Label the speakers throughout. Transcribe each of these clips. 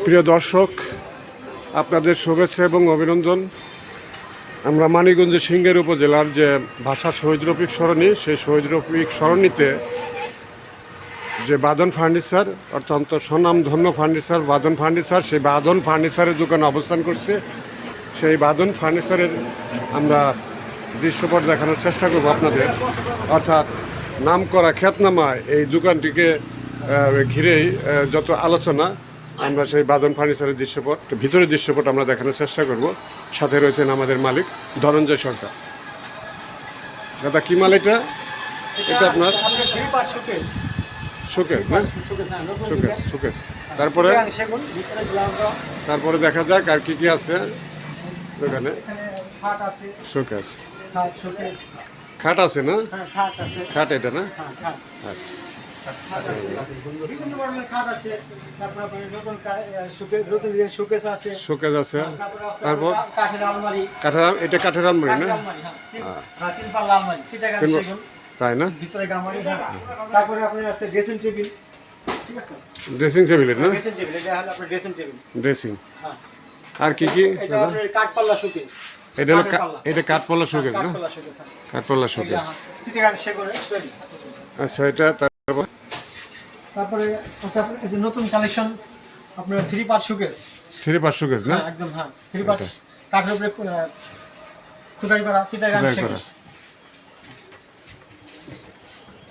Speaker 1: প্রিয় দর্শক, আপনাদের শুভেচ্ছা এবং অভিনন্দন। আমরা মানিকগঞ্জ সিংহের উপজেলার যে ভাষা শহীদ রফিক সরণি, সেই শহীদ রফিক সরণিতে যে বাদন ফার্নিচার, অত্যন্ত স্বনামধন্য ফার্নিচার বাদন ফার্নিচার, সেই বাদন ফার্নিচারের দোকান অবস্থান করছে। সেই বাদন ফার্নিচারের আমরা দৃশ্যপট দেখানোর চেষ্টা করব আপনাদের। অর্থাৎ নাম করা খ্যাতনামা এই দোকানটিকে ঘিরেই যত আলোচনা আমরা সেই বাদন ফার্নিচারের দৃশ্যপট ভিতরের দৃশ্যপট আমরা দেখানোর চেষ্টা করব। সাথে রয়েছেন আমাদের মালিক ধনঞ্জয় সরকার। দাদা কি মাল এটা? এটা আপনার?
Speaker 2: শোকেস
Speaker 1: শোকেস না?
Speaker 2: শোকেস
Speaker 1: তারপরে? তারপরে দেখা যাক আর কি কি আছে দোকানে।
Speaker 2: খাট আছে
Speaker 1: শোকেস।
Speaker 2: খাট
Speaker 1: আছে না?
Speaker 2: হ্যাঁ খাট
Speaker 1: এটা না?
Speaker 2: হ্যাঁ খাট।
Speaker 1: আচ্ছা।
Speaker 2: বিভিন্ন ধরনের খাট আছে তারপর নতুন নতুন শোকেস আছে
Speaker 1: শোকেস আছে
Speaker 2: তারপর কাঠের আলমারি।
Speaker 1: কাঠের এটা কাঠের আলমারি না?
Speaker 2: হ্যাঁ তিন- হ্যাঁ। পাল্লা আলমারি চিটাগাং
Speaker 1: তাই না?
Speaker 2: ভিতরে গামারি হ্যাঁ। তারপরে আপনার আছে ড্রেসিং টেবিল ঠিক আছে?
Speaker 1: ড্রেসিং টেবিলের না?
Speaker 2: ড্রেসিং টেবিল এটা হলো আপনার ড্রেসিং টেবিল
Speaker 1: ড্রেসিং
Speaker 2: হ্যাঁ।
Speaker 1: আর কি কি?
Speaker 2: এটা আপনার কাঠপাল্লা শোকেস
Speaker 1: এটা হলো। এটা কাঠপলা শোকেস না?
Speaker 2: কাঠপাল্লা শোকেস হ্যাঁ।
Speaker 1: আচ্ছা এটা তারপর
Speaker 2: আচ্ছা আপনার যে নতুন কালেকশন আপনার three part showcase
Speaker 1: three part showcase না?
Speaker 2: হ্যাঁ একদম হ্যাঁ। থ্রি পার্ট কাঠের উপরে খোদাই করা চিটাগাং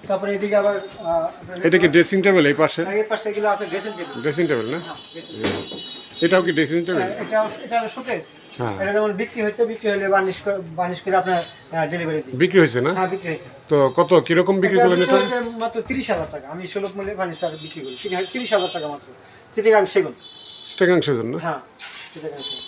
Speaker 2: তারপরে এদিকে আবার
Speaker 1: এটা কি ড্রেসিং টেবিল এই পাশে?
Speaker 2: এই পাশে এগুলো আছে ড্রেসিং টেবিল
Speaker 1: ড্রেসিং টেবিল না?
Speaker 2: হ্যাঁ।
Speaker 1: এটাও কি ড্রেসিং টেবিল
Speaker 2: এটা এটা শোকেস
Speaker 1: হ্যাঁ।
Speaker 2: এটা যেমন বিক্রি হয়েছে বিক্রি হলে বার্নিশ করে বার্নিশ করে আপনার ডেলিভারি দিই
Speaker 1: বিক্রি হয়েছে না?
Speaker 2: হ্যাঁ বিক্রি হয়েছে।
Speaker 1: তো কত কি রকম
Speaker 2: বিক্রি
Speaker 1: করলেন এটা?
Speaker 2: মাত্র তিরিশ হাজার টাকা। আমি সুলভ মূল্যে ফার্নিচার বিক্রি করি। তিরিশ হাজার টাকা মাত্র। চিটাগাং সেগুন
Speaker 1: স্টেগাংশের না?
Speaker 2: হ্যাঁ চিটাগাং সেগুন